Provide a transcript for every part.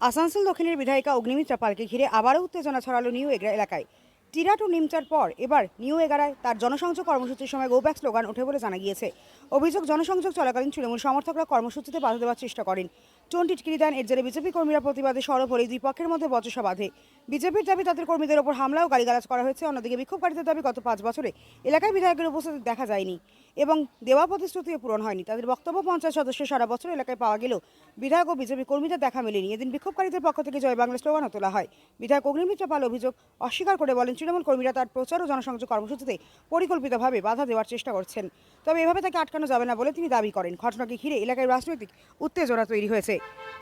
আসানসোল দক্ষিণের বিধায়িকা অগ্নিমিত্রা পালকে ঘিরে আবারও উত্তেজনা ছড়ালো নিউ এগরা এলাকায়। টিরাট ও নিমচার পর এবার নিউ এগারায় তার জনসংযোগ কর্মসূচির সময় গো ব্যাক স্লোগান ওঠে বলে জানা গিয়েছে। অভিযোগ, জনসংযোগ চলাকালীন তৃণমূল সমর্থকরা কর্মসূচিতে বাধা দেওয়ার চেষ্টা করেন। টোন টিটকিরি দেন এর জেরে বিজেপি কর্মীরা প্রতিবাদে সরব হলে দুই পক্ষের মধ্যে বচসা বাঁধে। বিজেপির দাবি, তাদের কর্মীদের ওপর হামলা ও গালিগালাজ করা হয়েছে। অন্যদিকে বিক্ষোভকারীদের দাবি, গত পাঁচ বছরে এলাকায় বিধায়কের উপস্থিতি দেখা যায়নি। এবং দেওয়া প্রতিশ্রুতিও পূরণ হয়নি। তাদের বক্তব্য পঞ্চায়েত সদস্য সারা বছর এলাকায় পাওয়া গেলেও বিধায়ক ও বিজেপি কর্মীদের দেখা মেলেনি। এদিন বিক্ষোভকারীদের পক্ষ থেকে জয় বাংলা স্লোগানও তোলা হয়। বিধায়ক অগ্নিমিত্র পাল অভিযোগ অস্বীকার করে বলেন, তৃণমূল কর্মীরা তার প্রচার ও জনসংযোগ কর্মসূচিতে পরিকল্পিতভাবে বাধা দেওয়ার চেষ্টা করছেন। তবে এভাবে তাকে আটকানো যাবে না বলে তিনি দাবি করেন। ঘটনাকে ঘিরে এলাকায় রাজনৈতিক উত্তেজনা তৈরি হয়েছে।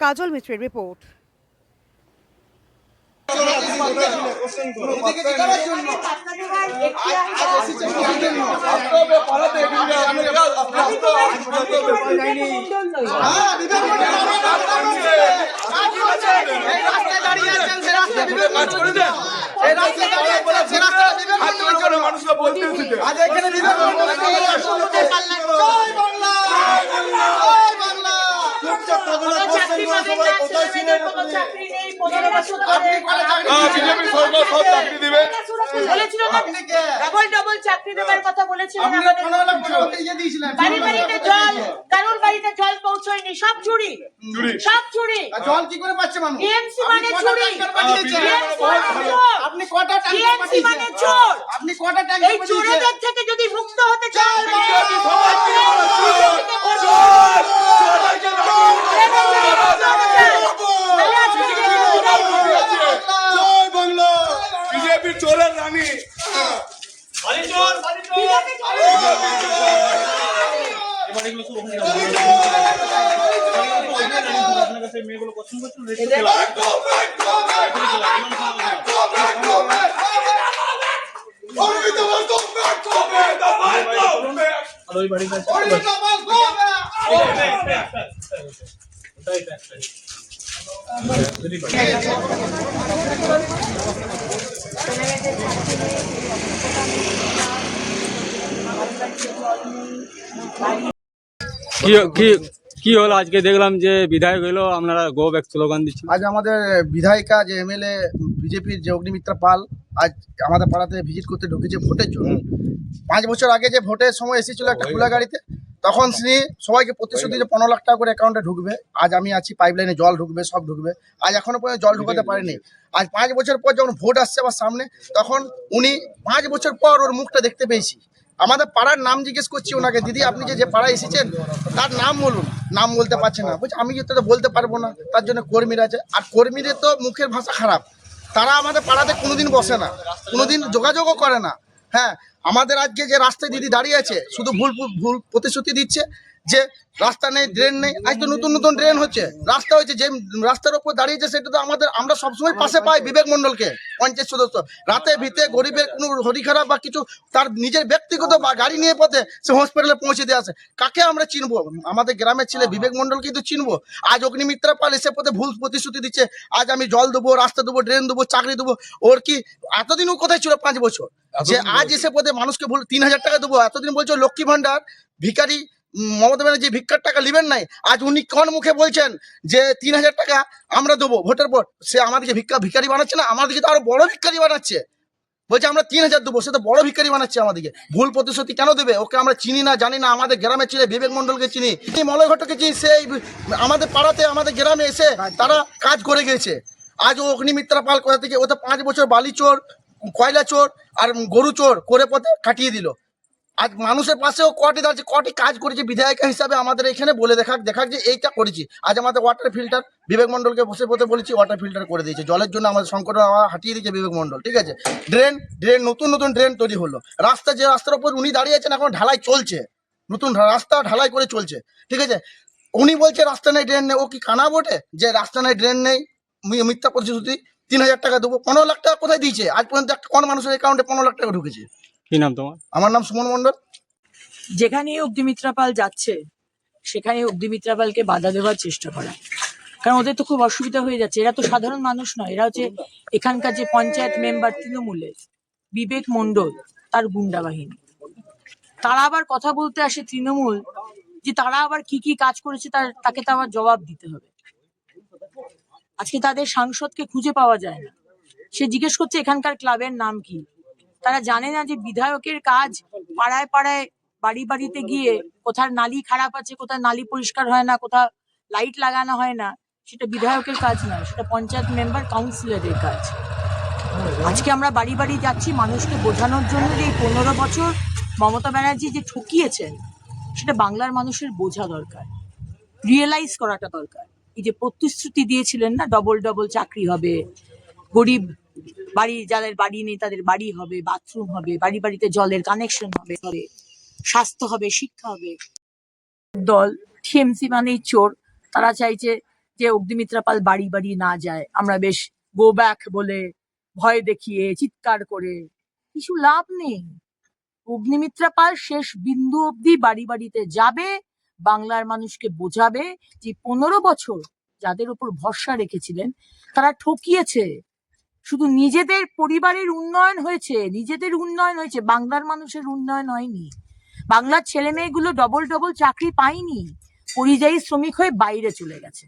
কাজল মিত্রের রিপোর্ট। আজ এখানে বিবেক মন্ডল বাংলা বিজেপি সরকার সব চাকরি দিবে? ডাবল ডাবল চাকরি কথা বলেছিলেন বাড়ি বাড়িতে জল কারোর বাড়িতে জল পৌঁছয়নি। সব চুরি। সব চুরি। জল কি করে পাচ্ছে মানুষ? আপনি মানে কটা চুরি। TMC মানে। আপনি কটা মানে চোর। আপনি কটা এই পাঠিয়েছেন? থেকে যদি মুক্ত হতে চান জয় বাংলা বিজেপি চোরের রানী অরবিন্দ বল কি কি হলো? আজকে দেখলাম যে বিধায়ক হলো আপনারা গো ব্যাক স্লোগান দিচ্ছেন। আজ আমাদের বিধায়িকা যে এমএলএ বিজেপির যে অগ্নিমিত্রা পাল আজ আমাদের পাড়াতে ভিজিট করতে ঢুকেছে ভোটের জন্য। পাঁচ বছর আগে যে ভোটের সময় এসেছিল একটা খোলা গাড়িতে তখন তিনি সবাইকে প্রতিশ্রুতি যে পনেরো লাখ টাকা করে অ্যাকাউন্টে ঢুকবে। আজ আমি আছি পাইপলাইনে জল ঢুকবে সব ঢুকবে। আজ এখনও পর্যন্ত জল ঢুকাতে পারেনি। আজ পাঁচ বছর পর যখন ভোট আসছে আমার সামনে তখন উনি পাঁচ বছর পর ওর মুখটা দেখতে পেয়েছি। আমাদের পাড়ার নাম জিজ্ঞেস করছি ওনাকে দিদি আপনি যে যে পাড়ায় এসেছেন তার নাম বলুন। নাম বলতে পারছে না। বলছে আমি যেটা বলতে পারব না। তার জন্য কর্মীরা আছে। আর কর্মীদের তো মুখের ভাষা খারাপ। তারা আমাদের পাড়াতে কোনোদিন বসে না। কোনোদিন যোগাযোগও করে না। হ্যাঁ আমাদের আজকে যে রাস্তায় দিদি দাঁড়িয়ে আছে, শুধু ভুল ভুল- প্রতিশ্রুতি দিচ্ছে যে রাস্তা নেই ড্রেন নেই, আজ তো নতুন নতুন ড্রেন হচ্ছে। রাস্তা হয়েছে, যে রাস্তার উপর দাঁড়িয়েছে সেটা তো আমাদের, আমরা সবসময় পাশে পাই বিবেক মন্ডলকে পঞ্চায়েত সদস্য। রাতে ভিতে গরিবের কোনো হরি খারাপ বা কিছু, তার নিজের ব্যক্তিগত বা গাড়ি নিয়ে পথে সে হসপিটালে পৌঁছে দিয়ে আসে। কাকে আমরা চিনবো? আমাদের গ্রামের ছেলে বিবেক মন্ডলকে তো চিনবো। আজ অগ্নিমিত্রা পাল এসে পথে ভুল প্রতিশ্রুতি দিচ্ছে, আজ আমি জল দেবো, রাস্তা দেবো ড্রেন দেবো, চাকরি দেবো, ওর কি, এতদিন ও কোথায় ছিল পাঁচ বছর? যে আজ এসে পথে মানুষকে বল তিন হাজার টাকা দেবো। এতদিন বলছো লক্ষ্মী ভান্ডার ভিখারি উম, মমতা ব্যানার্জি ভিক্ষার টাকা নেবেন নাই। আজ উনি কোন মুখে বলছেন যে তিন হাজার টাকা আমরা দেবো ভোটের পর? সে আমাদেরকে ভিক্ষা ভিখারি বানাচ্ছে না? আমাদেরকে তো আরও বড় ভিক্ষারি বানাচ্ছে। বলছে আমরা তিন হাজার দেবো সে তো বড় ভিক্ষারি বানাচ্ছে আমাদেরকে। ভুল প্রতিশ্রুতি কেন দেবে? ওকে আমরা চিনি না জানি না আমাদের গ্রামে ছিল বিবেক মন্ডলকে চিনি। মলয় ঘটকে চিনি সেই আমাদের পাড়াতে আমাদের গ্রামে এসে তারা কাজ করে গেছে। আজ ও অগ্নিমিত্রা পাল কোথা থেকে? ও তো পাঁচ বছর বালি চোর কয়লা চোর আর গরু চোর করে পথে কাটিয়ে দিল। আজ মানুষের পাশেও কটি দাঁড়িয়ে কটি কাজ করেছে বিধায়িকা হিসাবে আমাদের এখানে বলে দেখাক দেখাক যে এইটা করেছি। আজ আমাদের ওয়াটার ফিল্টার বিবেক মন্ডলকে বসে পথে বলেছি ওয়াটার ফিল্টার করে দিয়েছে। জলের জন্য আমাদের সংকট হাঁটিয়ে দিয়েছে বিবেক মন্ডল ঠিক আছে? ড্রেন ড্রেন নতুন নতুন ড্রেন তৈরি হলো। রাস্তা যে রাস্তার উপর উনি দাঁড়িয়ে আছেন, এখন ঢালাই চলছে। নতুন রাস্তা ঢালাই করে চলছে, ঠিক আছে? উনি বলছে, রাস্তা নেই ড্রেন নেই। ও কি কানা বটে? যে রাস্তা নেই ড্রেন নেই মিথ্যা প্রতিশ্রুতি তিন হাজার টাকা দেবো। পনেরো লাখ টাকা কোথায় দিয়েছে? আজ পর্যন্ত একটা কোন মানুষের অ্যাকাউন্টে পনেরো লাখ টাকা ঢুকেছে? কি নাম তোমার? আমার নাম সুমন মন্ডল যেখানে অগ্নিমিত্রা পাল যাচ্ছে সেখানে অগ্নিমিত্রা পালকে বাধা দেওয়ার চেষ্টা করা। কারণ ওদের তো খুব অসুবিধা হয়ে যাচ্ছে। এরা তো সাধারণ মানুষ নয়। এরা হচ্ছে এখানকার যে পঞ্চায়েত মেম্বার তৃণমূলের বিবেক মণ্ডল তার গুন্ডা বাহিনী। তারা আবার কথা বলতে আসে তৃণমূল যে তারা আবার কি কি কাজ করেছে তার তাকে তো আবার জবাব দিতে হবে। আজকে তাদের সাংসদকে খুঁজে পাওয়া যায় না। সে জিজ্ঞেস করছে, এখানকার ক্লাবের নাম কি? তারা জানে না যে বিধায়কের কাজ পাড়ায় পাড়ায় বাড়ি বাড়িতে গিয়ে কোথার নালি খারাপ আছে কোথায় নালি পরিষ্কার হয় না, কোথাও লাইট লাগানো হয় না, সেটা বিধায়কের কাজ নয়, সেটা পঞ্চায়েত মেম্বার কাউন্সিলরের কাজ। আজকে আমরা বাড়ি বাড়ি যাচ্ছি মানুষকে বোঝানোর জন্য যে এই পনেরো বছর মমতা ব্যানার্জি যে ঠকিয়েছেন, সেটা বাংলার মানুষের বোঝা দরকার রিয়েলাইজ করাটা দরকার। এই যে প্রতিশ্রুতি দিয়েছিলেন না ডবল ডবল চাকরি হবে। গরিব বাড়ি, যাদের বাড়ি নেই তাদের বাড়ি হবে বাথরুম হবে, বাড়ি বাড়িতে জলের কানেকশন হবে হবে, স্বাস্থ্য হবে, শিক্ষা হবে। দল, টিএমসি মানেই চোর। তারা চাইছে যে অগ্নিমিত্রা পাল বাড়ি বাড়ি না যায়। আমরা বেশ গো ব্যাক বলে ভয় দেখিয়ে, চিৎকার করে। কিছু লাভ নেই। অগ্নিমিত্রা পাল শেষ বিন্দু অবধি বাড়ি বাড়িতে যাবে। বাংলার মানুষকে বোঝাবে যে পনেরো বছর যাদের উপর ভরসা রেখেছিলেন, তারা ঠকিয়েছে। শুধু নিজেদের পরিবারের উন্নয়ন হয়েছে, নিজেদের উন্নয়ন হয়েছে, বাংলার মানুষের উন্নয়ন হয়নি। বাংলার ছেলে মেয়েগুলো ডবল ডবল চাকরি পায়নি, পরিযায়ী শ্রমিক হয়ে বাইরে চলে গেছে।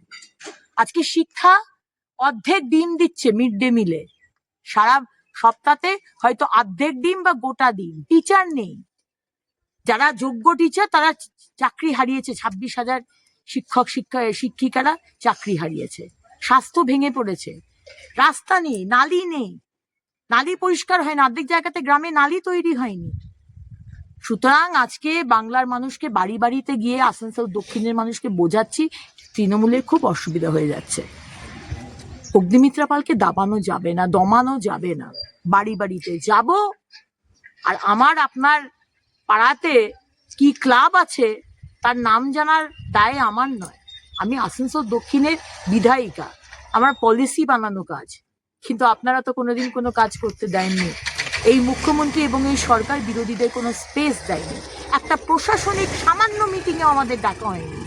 আজকে শিক্ষা অর্ধেক ডিম দিচ্ছে মিড ডে মিলে। সারা সপ্তাহে হয়তো অর্ধেক ডিম বা গোটা ডিম। টিচার নেই। যারা যোগ্য টিচার তারা চাকরি হারিয়েছে। ছাব্বিশ হাজার শিক্ষক, শিক্ষা, শিক্ষিকারা চাকরি হারিয়েছে। স্বাস্থ্য ভেঙে পড়েছে। রাস্তা নেই, নালি নেই। নালি পরিষ্কার হয় না অর্ধেক জায়গাতে গ্রামে নালি তৈরি হয়নি। সুতরাং আজকে বাংলার মানুষকে বাড়ি বাড়িতে গিয়ে আসানসোল দক্ষিণের মানুষকে বোঝাচ্ছি, তৃণমূলের খুব অসুবিধা হয়ে যাচ্ছে। অগ্নিমিত্রা পালকে দাবানো যাবে না, দমানো যাবে না। বাড়ি বাড়িতে যাব, আর আমার, আপনার পাড়াতে কি ক্লাব আছে, তার নাম জানার দায় আমার নয়। আমি আসানসোল দক্ষিণের বিধায়িকা। আমার পলিসি বানানো কাজ। কিন্তু আপনারা তো কোনোদিন কোনো কাজ করতে দেননি। এই মুখ্যমন্ত্রী এবং এই সরকার বিরোধীদের কোনো স্পেস দেয়নি। একটা প্রশাসনিক সামান্য মিটিংয়ে আমাদের ডাকা হয়নি।